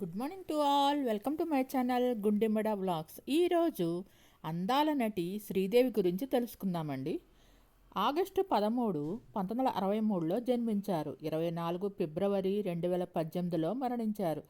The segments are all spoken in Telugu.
Good morning to all welcome to my channel గుండెమ్మడ vlogs ఈరోజు అందాల నటి శ్రీదేవి గురించి తెలుసుకుందామండి. ఆగస్టు పదమూడు పంతొమ్మిది వందల అరవై మూడులో జన్మించారు. ఇరవై నాలుగు ఫిబ్రవరి రెండు వేల పద్దెనిమిదిలో మరణించారు.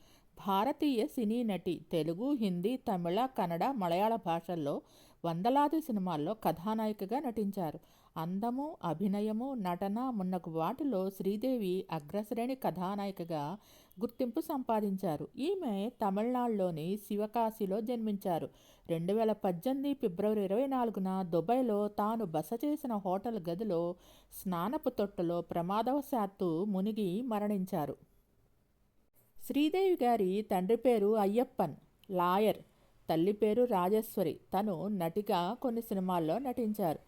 భారతీయ సినీ నటి తెలుగు హిందీ తమిళ కన్నడ మలయాళ భాషల్లో వందలాది సినిమాల్లో కథానాయికగా నటించారు. అందము అభినయము నటన మున్నకు వాటిలో శ్రీదేవి అగ్రశ్రేణి కథానాయికగా గుర్తింపు సంపాదించారు. ఈమె తమిళనాడులోని శివకాశిలో జన్మించారు. రెండు వేల పద్దెనిమిది ఫిబ్రవరి ఇరవై నాలుగున దుబాయ్లో తాను బస చేసిన హోటల్ గదిలో స్నానపు తొట్టులో ప్రమాదవశాత్తు మునిగి మరణించారు. శ్రీదేవి గారి తండ్రి పేరు అయ్యప్పన్ లాయర్. తల్లి పేరు రాజేశ్వరి. తను నటిగా కొన్ని సినిమాల్లో నటించారు.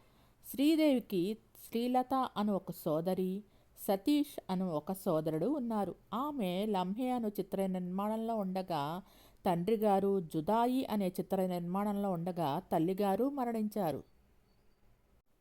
శ్రీదేవికి శ్రీలత అను ఒక సోదరి సతీష్ అను ఒక సోదరుడు ఉన్నారు. ఆమె లంహే అను చిత్ర నిర్మాణంలో ఉండగా తండ్రి గారు జుదాయి అనే చిత్ర నిర్మాణంలో ఉండగా తల్లిగారు మరణించారు.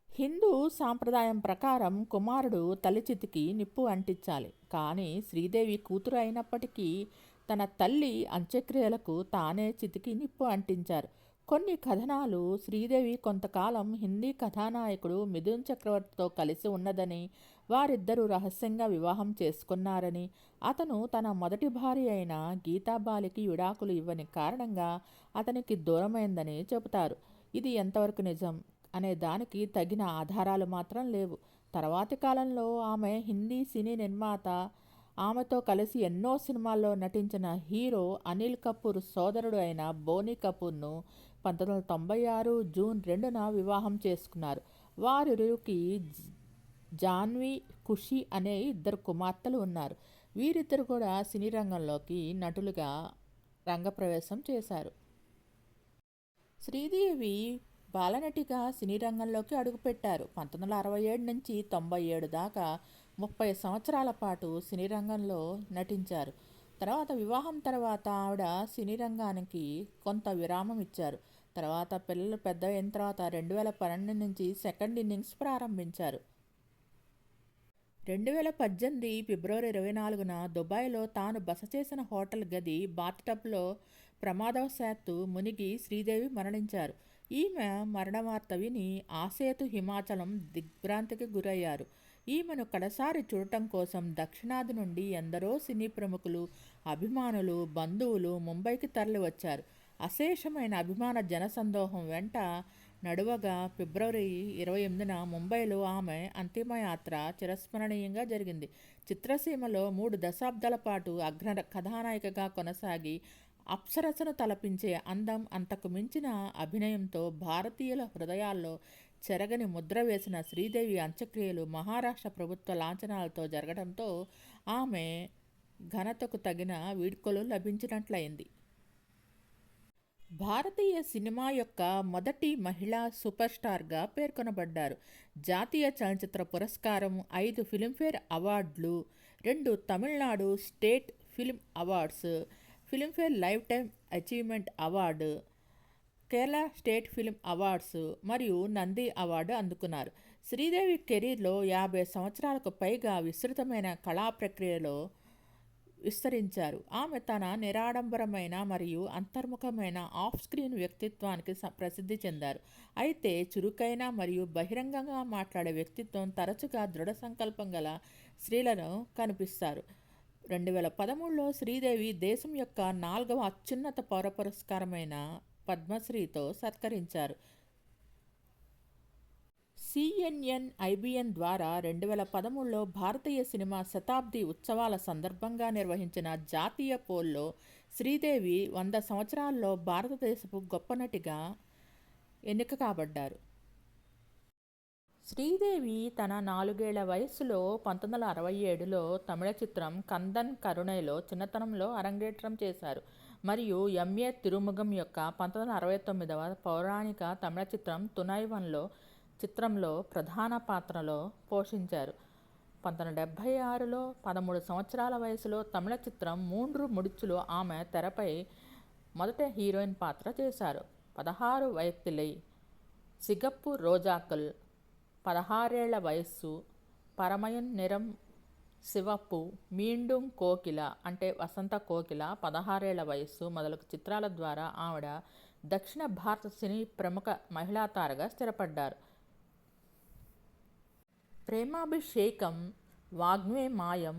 హిందూ సాంప్రదాయం ప్రకారం కుమారుడు తల్లి చితికి నిప్పు అంటించాలి. కానీ శ్రీదేవి కూతురు అయినప్పటికీ తన తల్లి అంత్యక్రియలకు తానే చితికి నిప్పు అంటించారు. కొన్ని కథనాలు శ్రీదేవి కొంతకాలం హిందీ కథానాయకుడు మిథున్ చక్రవర్తితో కలిసి ఉన్నదని వారిద్దరూ రహస్యంగా వివాహం చేసుకున్నారని. అతను తన మొదటి భార్య అయిన గీతాబాలికి విడాకులు ఇవ్వని కారణంగా అతనికి దూరమైందని చెబుతారు. ఇది ఎంతవరకు నిజం? అనే దానికి తగిన ఆధారాలు మాత్రం లేవు. తర్వాతి కాలంలో ఆమె హిందీ సినీ నిర్మాత ఆమెతో కలిసి ఎన్నో సినిమాల్లో నటించిన హీరో అనిల్ కపూర్ సోదరుడు అయిన బోనీ కపూర్ను పంతొమ్మిది వందల తొంభై ఆరు జూన్ రెండున వివాహం చేసుకున్నారు. వారికి జాన్వి ఖుషి అనే ఇద్దరు కుమార్తెలు ఉన్నారు. వీరిద్దరు కూడా సినీ రంగంలోకి నటులుగా రంగప్రవేశం చేశారు. శ్రీదేవి బాలనటిగా సినీ రంగంలోకి అడుగుపెట్టారు. పంతొమ్మిది వందల అరవై ఏడు నుంచి తొంభై ఏడు దాకా ముప్పై సంవత్సరాల పాటు సినీ రంగంలో నటించారు. తర్వాత వివాహం తర్వాత ఆవిడ సినీ రంగానికి కొంత విరామం ఇచ్చారు. తర్వాత పిల్లలు పెద్ద అయిన తర్వాత రెండు వేల పన్నెండు నుంచి సెకండ్ ఇన్నింగ్స్ ప్రారంభించారు. రెండు వేల పద్దెనిమిది ఫిబ్రవరి ఇరవై నాలుగున దుబాయ్లో తాను బస చేసిన హోటల్ గది బాత్టబ్లో ప్రమాదవశాత్తు మునిగి శ్రీదేవి మరణించారు. ఈమె మరణ వార్త విని ఆసేతు హిమాచలం దిగ్భ్రాంతికి గురయ్యారు. ఈమెను కడసారి చూడటం కోసం దక్షిణాది నుండి ఎందరో సినీ ప్రముఖులు అభిమానులు బంధువులు ముంబైకి తరలివచ్చారు. అశేషమైన అభిమాన జనసందోహం వెంట నడువగా ఫిబ్రవరి ఇరవై ఎనిమిదిన ముంబైలో ఆమె అంతిమయాత్ర చిరస్మరణీయంగా జరిగింది. చిత్రసీమలో మూడు దశాబ్దాల పాటు అగ్ర కథానాయికగా కొనసాగి అప్సరసను తలపించే అందం అంతకు మించిన అభినయంతో భారతీయుల హృదయాల్లో చెరగని ముద్ర వేసిన శ్రీదేవి అంత్యక్రియలు మహారాష్ట్ర ప్రభుత్వ లాంఛనాలతో జరగడంతో ఆమె ఘనతకు తగిన వీడ్కోలు లభించినట్లయింది. భారతీయ సినిమా యొక్క మొదటి మహిళా సూపర్ స్టార్గా పేర్కొనబడ్డారు. జాతీయ చలనచిత్ర పురస్కారం ఐదు ఫిలింఫేర్ అవార్డులు రెండు Tamil Nadu state film awards Filmfare lifetime achievement award Kerala state film awards మరియు నంది అవార్డు అందుకున్నారు. శ్రీదేవి కెరీర్లో యాభై సంవత్సరాలకు పైగా విస్తృతమైన కళా ప్రక్రియలో విస్తరించారు. ఆమె తన నిరాడంబరమైన మరియు అంతర్ముఖమైన ఆఫ్ స్క్రీన్ వ్యక్తిత్వానికి ప్రసిద్ధి చెందారు. అయితే చురుకైన మరియు బహిరంగంగా మాట్లాడే వ్యక్తిత్వం తరచుగా దృఢ సంకల్పం గల స్త్రీలను కనిపిస్తారు. రెండు వేల పదమూడులో శ్రీదేవి దేశం యొక్క నాలుగవ అత్యున్నత పౌర పురస్కారమైన పద్మశ్రీతో సత్కరించారు. సిఎన్ఎన్ ఐబిఎన్ ద్వారా రెండు వేల పదమూడులో భారతీయ సినిమా శతాబ్ది ఉత్సవాల సందర్భంగా నిర్వహించిన జాతీయ పోల్లో శ్రీదేవి వంద సంవత్సరాల్లో భారతదేశపు గొప్ప నటిగా ఎన్నిక కాబడ్డారు శ్రీదేవి తన నాలుగేళ్ళ వయస్సులో పంతొమ్మిది వందల అరవై ఏడులో తమిళ చిత్రం కందన్ కరుణైలో చిన్నతనంలో అరంగేట్రం చేశారు. మరియు ఎంఏ తిరుముఖం యొక్క పంతొమ్మిది వందల అరవై తొమ్మిదవ పౌరాణిక తమిళ చిత్రం తునైవన్లో చిత్రంలో ప్రధాన పాత్రలో పోషించారు. పంతొమ్మిది డెబ్భై ఆరులో పదమూడు సంవత్సరాల వయసులో తమిళ చిత్రం మూండ్రు ముడుచులో ఆమె తెరపై మొదట హీరోయిన్ పాత్ర చేశారు. పదహారు వయక్తులై సిగప్పు రోజాకల్ పదహారేళ్ళ వయస్సు పరమయన్ నిరం శివప్పు మీండుం కోకిల అంటే వసంత కోకిల పదహారేళ్ళ వయస్సు మొదలగు చిత్రాల ద్వారా ఆవిడ దక్షిణ భారత సినీ ప్రముఖ మహిళా తారగా స్థిరపడ్డారు. ప్రేమాభిషేకం వాగ్మే మాయం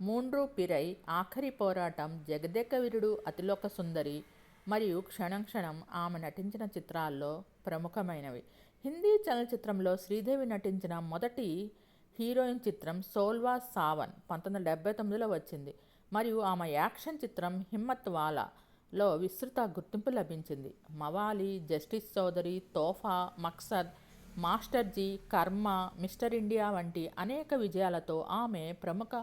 మూండ్రు పిరై ఆఖరి పోరాటం జగదేక వీరుడు అతిలోక సుందరి మరియు క్షణం క్షణం ఆమె నటించిన చిత్రాల్లో ప్రముఖమైనవి. హిందీ చలనచిత్రంలో శ్రీదేవి నటించిన మొదటి హీరోయిన్ చిత్రం సోల్వా సావన్ పంతొమ్మిది వందల డెబ్బై తొమ్మిదిలో వచ్చింది మరియు ఆమె యాక్షన్ చిత్రం హిమ్మత్ వాలాలో విస్తృత గుర్తింపు లభించింది. మవాలి జస్టిస్ చౌదరి తోఫా మక్సద్ మాస్టర్జీ కర్మ మిస్టర్ ఇండియా వంటి అనేక విజయాలతో ఆమె ప్రముఖ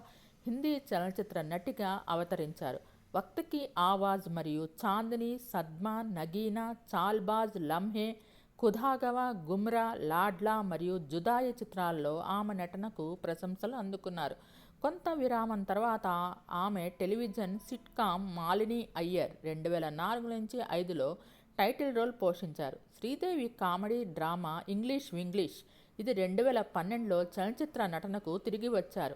హిందీ చలనచిత్ర నటిగా అవతరించారు. వక్తకి ఆవాజ్ మరియు చాందిని సద్మా నగీనా చాల్బాజ్ లమ్హే ఖుదాగవ గుమ్రా లాడ్లా మరియు జుదాయి చిత్రాల్లో ఆమె నటనకు ప్రశంసలు అందుకున్నారు. కొంత విరామం తర్వాత ఆమె టెలివిజన్ సిట్కామ్ మాలిని అయ్యర్ రెండు వేల నాలుగు నుంచి ఐదులో టైటిల్ రోల్ పోషించారు. Sridevi comedy drama English Vinglish ఇది రెండు వేల పన్నెండులో చలనచిత్ర నటనకు తిరిగి వచ్చారు.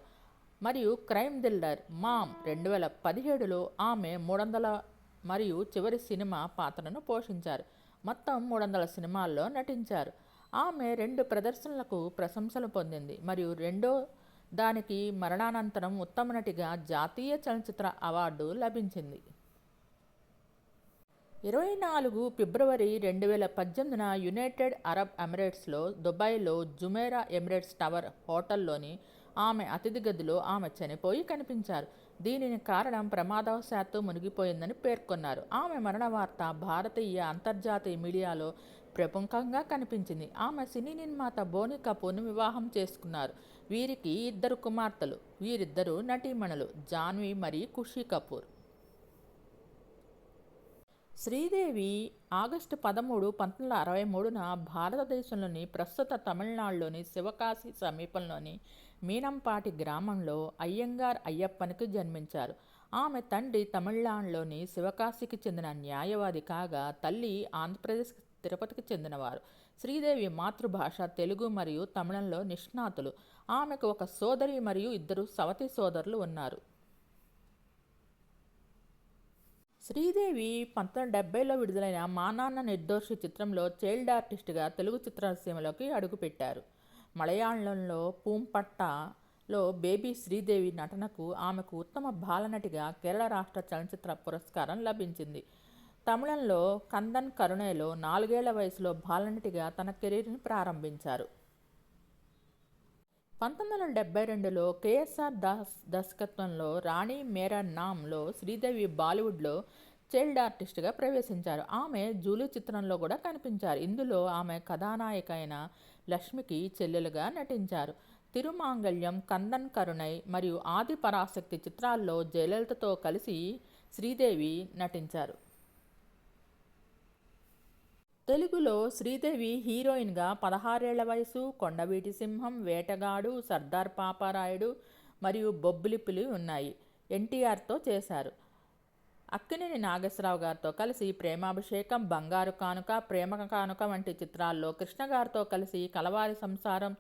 మరియు క్రైమ్ థ్రిల్లర్ మామ్ రెండు వేల పదిహేడులో ఆమె మూడు వందల మరియు చివరి సినిమా పాత్రను పోషించారు. మొత్తం మూడు వందల సినిమాల్లో నటించారు. ఆమె రెండు ప్రదర్శనలకు ప్రశంసలు పొందింది. మరియు రెండో దానికి మరణానంతరం ఉత్తమ నటిగా జాతీయ చలనచిత్ర అవార్డు లభించింది. ఇరవై నాలుగు ఫిబ్రవరి రెండు వేల పద్దెనిమిదిన యునైటెడ్ అరబ్ ఎమిరేట్స్లో దుబాయ్లో జుమేరా ఎమిరేట్స్ టవర్ హోటల్లోని ఆమె అతిథి గదిలో ఆమె చనిపోయి కనిపించారు. దీనిని కారణం ప్రమాదవశాత్తు మునిగిపోయిందని పేర్కొన్నారు. ఆమె మరణ వార్త భారతీయ అంతర్జాతీయ మీడియాలో ప్రముఖంగా కనిపించింది. ఆమె సినీ నిర్మాత బోని కపూర్ను వివాహం చేసుకున్నారు. వీరికి ఇద్దరు కుమార్తెలు వీరిద్దరు నటీమణులు జాన్వి మరియు ఖుషీ కపూర్. శ్రీదేవి ఆగస్టు పదమూడు పంతొమ్మిది వందల అరవై మూడున భారతదేశంలోని ప్రస్తుత తమిళనాడులోని శివకాశి సమీపంలోని మీనంపాటి గ్రామంలో అయ్యంగార్ అయ్యప్పనికి జన్మించారు. ఆమె తండ్రి తమిళనాడులోని శివకాశికి చెందిన న్యాయవాది కాగా తల్లి ఆంధ్రప్రదేశ్ తిరుపతికి చెందినవారు. శ్రీదేవి మాతృభాష తెలుగు మరియు తమిళంలో నిష్ణాతులు. ఆమెకు ఒక సోదరి మరియు ఇద్దరు సవతి సోదరులు ఉన్నారు. శ్రీదేవి పంతొమ్మిది డెబ్బైలో విడుదలైన మా నాన్న నిర్దోషి చిత్రంలో చైల్డ్ ఆర్టిస్ట్గా తెలుగు చిత్రసీమలోకి అడుగుపెట్టారు. మలయాళంలో పూంపట్టలో బేబీ శ్రీదేవి నటనకు ఆమెకు ఉత్తమ బాలనటిగా కేరళ రాష్ట్ర చలనచిత్ర పురస్కారం లభించింది. తమిళంలో కందన్ కరుణేలో నాలుగేళ్ళ వయసులో బాలనటిగా తన కెరీర్ని ప్రారంభించారు. పంతొమ్మిది వందల డెబ్బై రెండులో కేఎస్ఆర్ దాస్ దర్శకత్వంలో రాణి మేరా నామ్లో శ్రీదేవి బాలీవుడ్లో చైల్డ్ ఆర్టిస్ట్గా ప్రవేశించారు. ఆమె జూలీ చిత్రంలో కూడా కనిపించారు. ఇందులో ఆమె కథానాయిక అయిన లక్ష్మికి చెల్లెలుగా నటించారు. తిరుమాంగళ్యం కందన్ కరుణై మరియు ఆది పరాశక్తి చిత్రాల్లో జయలలితతో కలిసి శ్రీదేవి నటించారు. తెలుగులో శ్రీదేవి హీరోయిన్గా పదహారేళ్ళ వయసు కొండవీటి సింహం వేటగాడు సర్దార్ పాపారాయుడు మరియు బొబ్బులిప్పులు ఉన్నాయి. ఎన్టీఆర్తో చేశారు. అక్కినేని నాగేశ్వరరావు గారితో కలిసి ప్రేమాభిషేకం బంగారు కానుక ప్రేమ కానుక వంటి చిత్రాల్లో కృష్ణ గారితో కలిసి కలవారి సంసారం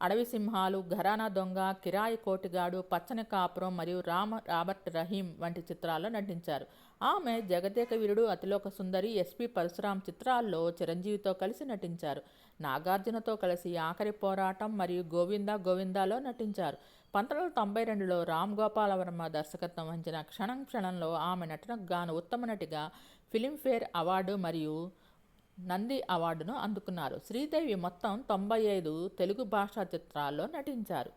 అడవి సింహాలు ఘరానా దొంగ కిరాయి కోటిగాడు పచ్చని కాపురం మరియు రామ రాబర్ట్ రహీం వంటి చిత్రాల్లో నటించారు. ఆమె జగదేక వీరుడు అతిలోక సుందరి ఎస్పి పరశురాం చిత్రాల్లో చిరంజీవితో కలిసి నటించారు. నాగార్జునతో కలిసి ఆఖరి పోరాటం మరియు గోవింద గోవిందాలో నటించారు. పంతొమ్మిది వందల తొంభై రెండులో రామ్ గోపాల వర్మ దర్శకత్వం వహించిన క్షణం క్షణంలో ఆమె నటనకు గాను ఉత్తమ నటిగా ఫిలింఫేర్ అవార్డు మరియు నంది అవార్డును అందుకున్నారు. శ్రీదేవి మొత్తం తొంభై ఐదు తెలుగు భాషా చిత్రాల్లో నటించారు.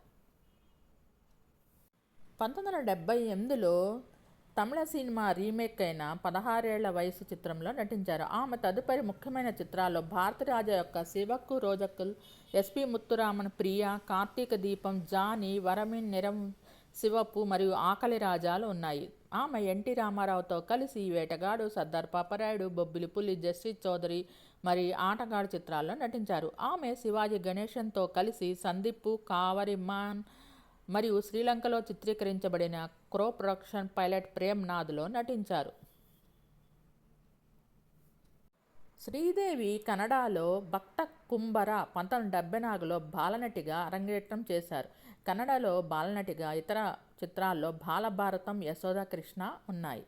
పంతొమ్మిది వందల డెబ్బై ఎనిమిదిలో తమిళ సినిమా రీమేక్ అయిన పదహారేళ్ళ వయసు చిత్రంలో నటించారు. ఆమె తదుపరి ముఖ్యమైన చిత్రాల్లో భారతరాజ యొక్క శివక్కు రోజక్కుల్ ఎస్పి ముత్తురామన్ ప్రియ కార్తీక దీపం జాని వరమిన్ నిరం శివప్పు మరియు ఆకలి రాజాలు ఉన్నాయి. ఆమె ఎన్టీ రామారావుతో కలిసి వేటగాడు సర్దార్ పాపరాయుడు బొబ్బిలి పులి జస్టిస్ చౌదరి మరి ఆటగాడు చిత్రాల్లో నటించారు. ఆమె శివాజీ గణేశంతో కలిసి సందీప్ కావరిమాన్ మరియు శ్రీలంకలో చిత్రీకరించబడిన క్రో ప్రొడక్షన్ పైలట్ ప్రేమ్ నాథ్లో నటించారు. శ్రీదేవి కన్నడలో భక్త కుంభర పంతొమ్మిది డెబ్బై నాలుగులో బాలనటిగా అరంగేట్రం చేశారు. కన్నడలో బాలనటిగా ఇతర చిత్రాల్లో బాలభారతం యశోద కృష్ణ ఉన్నాయి.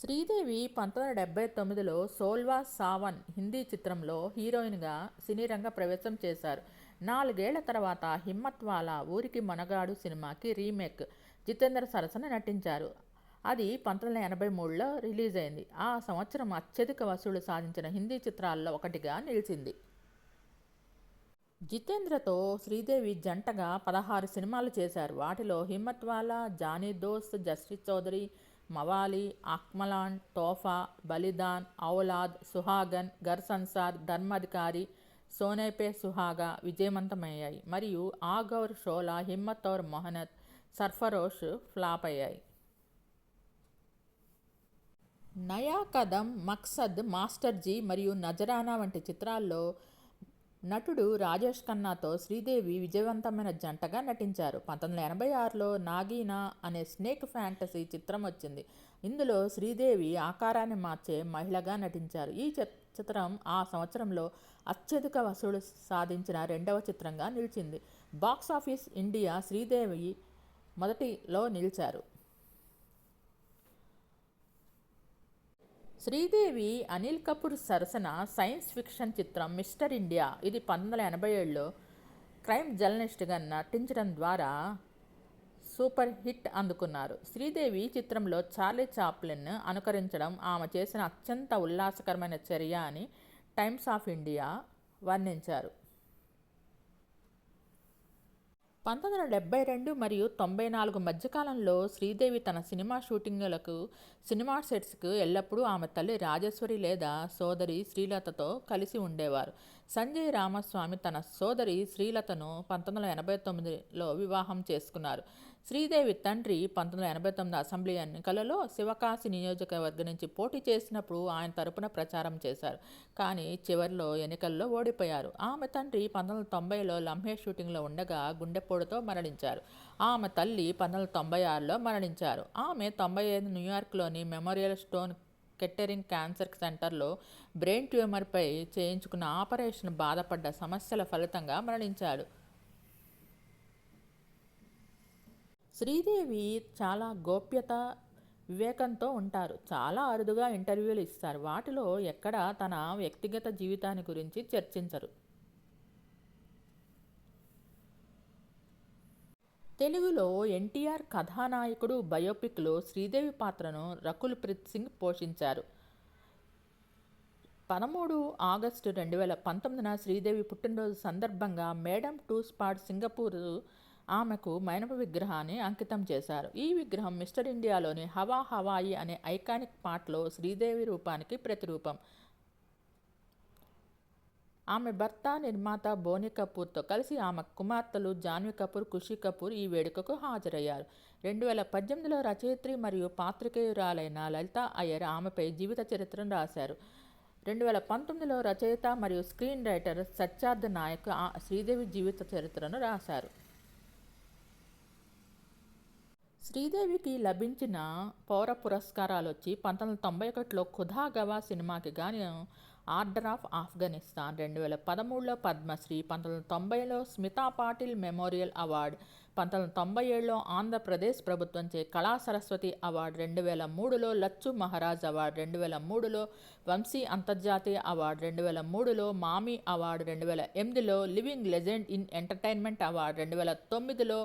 శ్రీదేవి పంతొమ్మిది వందల డెబ్బై తొమ్మిదిలో సోల్వా సావన్ హిందీ చిత్రంలో హీరోయిన్గా సినీరంగ ప్రవేశం చేశారు. నాలుగేళ్ళ తర్వాత హిమ్మత్వాల ఊరికి మనగాడు సినిమాకి రీమేక్ జితేంద్ర సరసన నటించారు. అది పంతొమ్మిది వందల ఎనభై మూడులో రిలీజ్ అయింది ఆ సంవత్సరం అత్యధిక వసూళ్ళు సాధించిన హిందీ చిత్రాల్లో ఒకటిగా నిలిచింది. జితేంద్రతో శ్రీదేవి జంటగా పదహారు సినిమాలు చేశారు. వాటిలో హిమ్మత్వాలా జానీ దోస్త్ జస్టిస్ చౌదరి మవాలి ఆక్మలాన్ తోఫా బలిదాన్ ఔలాద్ సుహాగన్ గర్ సంసార్ ధర్మాధికారి సోనేపే సుహాగా విజయవంతమయ్యాయి. మరియు ఆగౌర్ షోలా హిమ్మత్ ఔర్ మొహనత్ సర్ఫరోష్ ఫ్లాప్ అయ్యాయి. నయా కదం మక్సద్ మాస్టర్జీ మరియు నజరానా వంటి చిత్రాల్లో నటుడు రాజేష్ ఖన్నాతో శ్రీదేవి విజయవంతమైన జంటగా నటించారు. పంతొమ్మిది వందల ఎనభై ఆరులో నాగీనా అనే స్నేక్ ఫ్యాంటసీ చిత్రం వచ్చింది. ఇందులో శ్రీదేవి ఆకారాన్ని మార్చే మహిళగా నటించారు. ఈ చిత్రం ఆ సంవత్సరంలో అత్యధిక వసూలు సాధించిన రెండవ చిత్రంగా నిలిచింది. బాక్సాఫీస్ ఇండియా శ్రీదేవి మొదటిలో నిలిచారు. శ్రీదేవి అనిల్ కపూర్ సరసన సైన్స్ ఫిక్షన్ చిత్రం మిస్టర్ ఇండియా. ఇది పంతొమ్మిది వందల ఎనభై ఏడులో క్రైమ్ జర్నలిస్ట్గా నటించడం ద్వారా సూపర్ హిట్ అందుకున్నారు. శ్రీదేవి చిత్రంలో చార్లీ చాప్లిన్ అనుకరించడం ఆమె చేసిన అత్యంత ఉల్లాసకరమైన చర్య అని టైమ్స్ ఆఫ్ ఇండియా వర్ణించారు. పంతొమ్మిది వందల డెబ్బై రెండు మరియు తొంభై నాలుగు మధ్యకాలంలో శ్రీదేవి తన సినిమా షూటింగులకు సినిమా సెట్స్కు ఎల్లప్పుడూ ఆమె తల్లి రాజేశ్వరి లేదా సోదరి శ్రీలతతో కలిసి ఉండేవారు. సంజయ్ రామస్వామి తన సోదరి శ్రీలతను పంతొమ్మిది వందల ఎనభై తొమ్మిదిలో వివాహం చేసుకున్నారు. శ్రీదేవి తండ్రి పంతొమ్మిది వందల ఎనభై తొమ్మిది అసెంబ్లీ ఎన్నికలలో శివకాశి నియోజకవర్గం నుంచి పోటీ చేసినప్పుడు ఆయన తరపున ప్రచారం చేశారు. కానీ చివరిలో ఎన్నికల్లో ఓడిపోయారు. ఆమె తండ్రి పంతొమ్మిది వందల తొంభైలో లంహే షూటింగ్లో ఉండగా గుండెపోటుతో మరణించారు. ఆమె తల్లి పంతొమ్మిది వందల తొంభై ఆరులో మరణించారు. ఆమె తొంభై ఐదు న్యూయార్క్లోని మెమోరియల్ స్టోన్ కెట్టెరింగ్ క్యాన్సర్ సెంటర్లో బ్రెయిన్ ట్యూమర్పై చేయించుకున్న ఆపరేషన్ బాధపడ్డ సమస్యల ఫలితంగా మరణించాడు. శ్రీదేవి చాలా గోప్యత వివేకంతో ఉంటారు. చాలా అరుదుగా ఇంటర్వ్యూలు ఇస్తారు. వాటిలో ఎక్కడ తన వ్యక్తిగత జీవితాన్ని గురించి చర్చించరు. తెలుగులో ఎన్టీఆర్ కథానాయకుడు బయోపిక్లో శ్రీదేవి పాత్రను రకుల్ ప్రీత్ సింగ్ పోషించారు. పదమూడు ఆగస్టు రెండు వేల పంతొమ్మిదిన శ్రీదేవి పుట్టినరోజు సందర్భంగా మేడం టూ స్పాట్ సింగపూర్ ఆమెకు మైనపు విగ్రహాన్ని అంకితం చేశారు. ఈ విగ్రహం మిస్టర్ ఇండియాలోని హవా హవాయి అనే ఐకానిక్ పాటలో శ్రీదేవి రూపానికి ప్రతిరూపం. ఆమె భర్త నిర్మాత బోని కపూర్తో కలిసి ఆమె కుమార్తెలు జాన్వీ కపూర్ ఖుషి కపూర్ ఈ వేడుకకు హాజరయ్యారు. రెండు వేల పద్దెనిమిదిలో రచయిత్రి మరియు పాత్రికేయురాలైన లలిత అయ్యర్ ఆమెపై జీవిత చరిత్రను రాశారు. రెండు వేల పంతొమ్మిదిలో రచయిత మరియు స్క్రీన్ రైటర్ సత్యార్థ నాయక్ శ్రీదేవి జీవిత చరిత్రను రాశారు. శ్రీదేవికి లభించిన పౌర పురస్కారాలు వచ్చి పంతొమ్మిది వందల తొంభై ఒకటిలో ఖుదా గవా సినిమాకి గాను ఆర్డర్ ఆఫ్ ఆఫ్ఘనిస్తాన్ రెండు వేల పదమూడులో పద్మశ్రీ పంతొమ్మిది వందల తొంభైలో స్మితా పాటిల్ మెమోరియల్ అవార్డు పంతొమ్మిది వందల తొంభై ఏడులో ఆంధ్రప్రదేశ్ ప్రభుత్వంచే కళా సరస్వతి అవార్డు రెండు వేల మూడులో లచ్చు మహారాజ్ అవార్డు రెండు వేల మూడులో వంశీ అంతర్జాతీయ అవార్డు రెండు వేల మూడులో మామీ అవార్డు రెండు వేల ఎనిమిదిలో living legend in entertainment award రెండు వేల తొమ్మిదిలో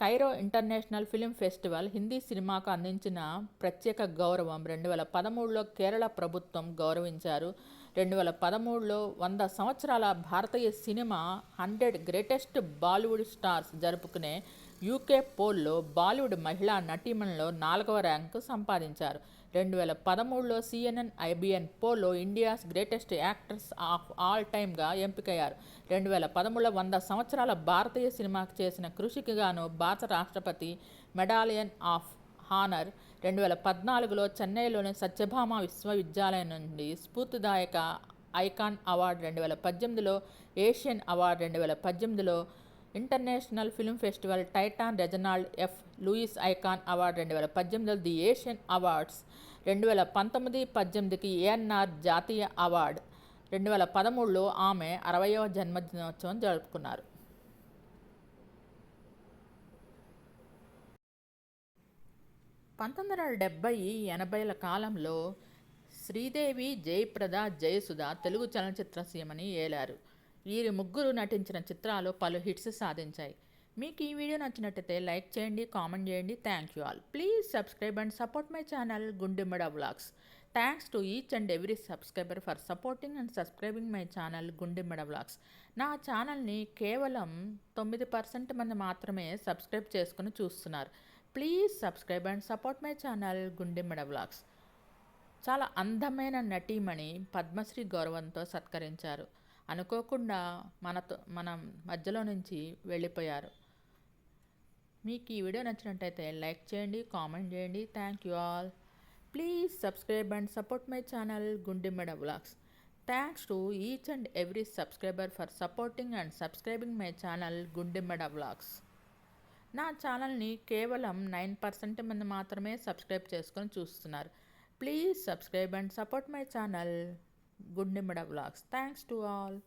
Cairo international film festival Hindi సినిమాకు అందించిన ప్రత్యేక గౌరవం రెండు వేల పదమూడులో కేరళ ప్రభుత్వం గౌరవించారు. రెండు వేల పదమూడులో వంద సంవత్సరాల భారతీయ cinema hundred greatest Bollywood stars జరుపుకునే యూకే పోల్లో బాలీవుడ్ మహిళా నటీమణిలో నాలుగవ ర్యాంకు సంపాదించారు. రెండు వేల పదమూడులో CNN IBN polo India's greatest actors of all టైమ్గా ఎంపికయ్యారు. రెండు వేల పదమూడులో వంద సంవత్సరాల భారతీయ సినిమాకు చేసిన కృషికి గాను భారత రాష్ట్రపతి మెడాలియన్ ఆఫ్ హానర్ రెండు వేల పద్నాలుగులో చెన్నైలోని సత్యభామ విశ్వవిద్యాలయం నుండి స్ఫూర్తిదాయక ఐకాన్ అవార్డు రెండు వేల పద్దెనిమిదిలో ఏషియన్ అవార్డు రెండు వేల పద్దెనిమిదిలో international film festival Titan Reginald F Lewis icon award రెండు వేల పద్దెనిమిదిలో ది ఏషియన్ అవార్డ్స్ రెండు వేల పంతొమ్మిది పద్దెనిమిదికి ఏఎన్ఆర్ జాతీయ అవార్డు రెండు వేల పదమూడులో ఆమె అరవయవ జన్మదినోత్సవం జరుపుకున్నారు. పంతొమ్మిది వందల డెబ్బై ఎనభైల కాలంలో శ్రీదేవి జయప్రద జయసుధ తెలుగు చలనచిత్ర సీమని ఏలారు. వీరి ముగ్గురు నటించిన చిత్రాలు పలు హిట్స్ సాధించాయి. మీకు ఈ వీడియో నచ్చినట్టయితే లైక్ చేయండి కామెంట్ చేయండి. Thank you all. Please subscribe and support my channel Gundemmada vlogs. Thanks to each and every subscriber for supporting and subscribing my channel Gundemmada vlogs నా ఛానల్ని కేవలం తొమ్మిది పర్సెంట్ మంది మాత్రమే సబ్స్క్రైబ్ చేసుకుని చూస్తున్నారు. Please subscribe and support my channel Gundemmada vlogs చాలా అందమైన నటీమణి పద్మశ్రీ గౌరవంతో సత్కరించారు. అనుకోకుండా మనతో మన మధ్యలో నుంచి వెళ్ళిపోయారు. మీకు ఈ వీడియో నచ్చినట్టయితే లైక్ చేయండి కామెంట్ చేయండి. Thank you all please subscribe and support my channel Gundemeda vlogs thanks to each and every subscriber for supporting and subscribing my channel Gundemmada vlogs నా ఛానల్ని కేవలం నైన్ పర్సెంట్ మంది మాత్రమే సబ్స్క్రైబ్ చేసుకొని చూస్తున్నారు. Please subscribe and support my channel Gundemmada vlogs thanks to all